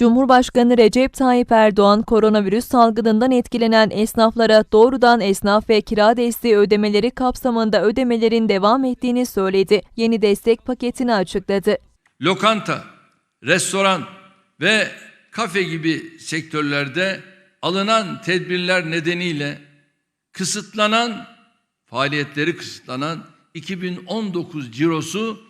Cumhurbaşkanı Recep Tayyip Erdoğan koronavirüs salgınından etkilenen esnaflara doğrudan esnaf ve kira desteği ödemeleri kapsamında ödemelerin devam ettiğini söyledi. Yeni destek paketini açıkladı. lokanta, restoran ve kafe gibi sektörlerde alınan tedbirler nedeniyle kısıtlanan faaliyetleri kısıtlanan 2019 cirosu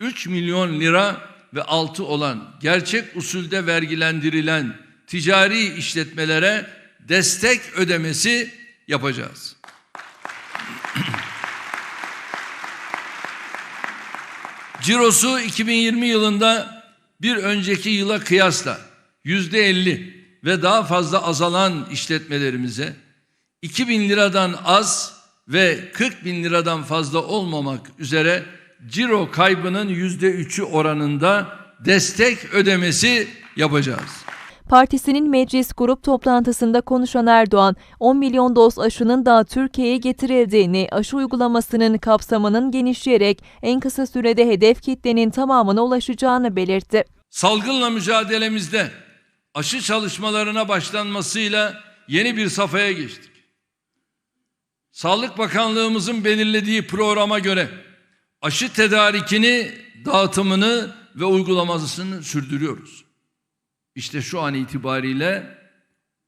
3 milyon lira ve altı olan gerçek usulde vergilendirilen ticari işletmelere destek ödemesi yapacağız. Cirosu 2020 yılında bir önceki yıla kıyasla yüzde 50 ve daha fazla azalan işletmelerimize 2000 liradan az ve 40 bin liradan fazla olmamak üzere ciro kaybının yüzde üçü oranında destek ödemesi yapacağız. Partisinin meclis grup toplantısında konuşan Erdoğan, 10 milyon doz aşının da Türkiye'ye getirildiğini, aşı uygulamasının kapsamının genişleyerek en kısa sürede hedef kitlenin tamamına ulaşacağını belirtti. Salgınla mücadelemizde aşı çalışmalarına başlanmasıyla yeni bir safhaya geçtik. Sağlık Bakanlığımızın belirlediği programa göre aşı tedarikini, dağıtımını ve uygulamasını sürdürüyoruz. İşte şu an itibariyle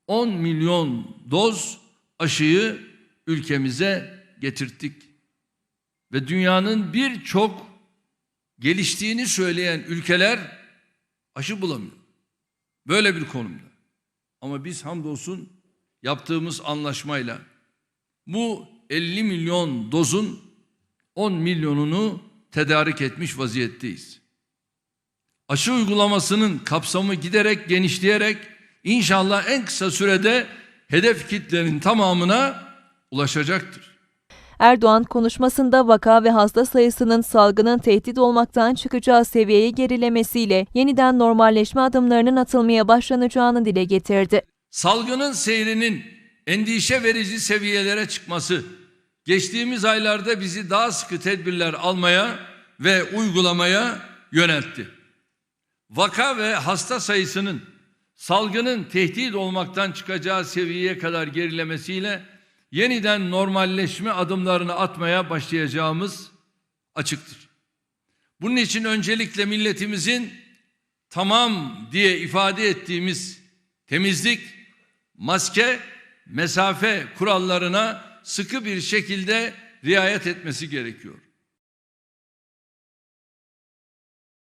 10 milyon doz aşıyı ülkemize getirttik. Ve dünyanın birçok geliştiğini söyleyen ülkeler aşı bulamıyor. Böyle bir konumda. Ama biz hamdolsun yaptığımız anlaşmayla bu 50 milyon dozun 10 milyonunu tedarik etmiş vaziyetteyiz. Aşı uygulamasının kapsamı giderek genişleyerek inşallah en kısa sürede hedef kitlenin tamamına ulaşacaktır. Erdoğan konuşmasında vaka ve hasta sayısının salgının tehdit olmaktan çıkacağı seviyeye gerilemesiyle yeniden normalleşme adımlarının atılmaya başlanacağını dile getirdi. Salgının seyrinin endişe verici seviyelere çıkması geçtiğimiz aylarda bizi daha sıkı tedbirler almaya ve uygulamaya yöneltti. Vaka ve hasta sayısının salgının tehdit olmaktan çıkacağı seviyeye kadar gerilemesiyle yeniden normalleşme adımlarını atmaya başlayacağımız açıktır. Bunun için öncelikle milletimizin tamam diye ifade ettiğimiz temizlik, maske, mesafe kurallarına sıkı bir şekilde riayet etmesi gerekiyor.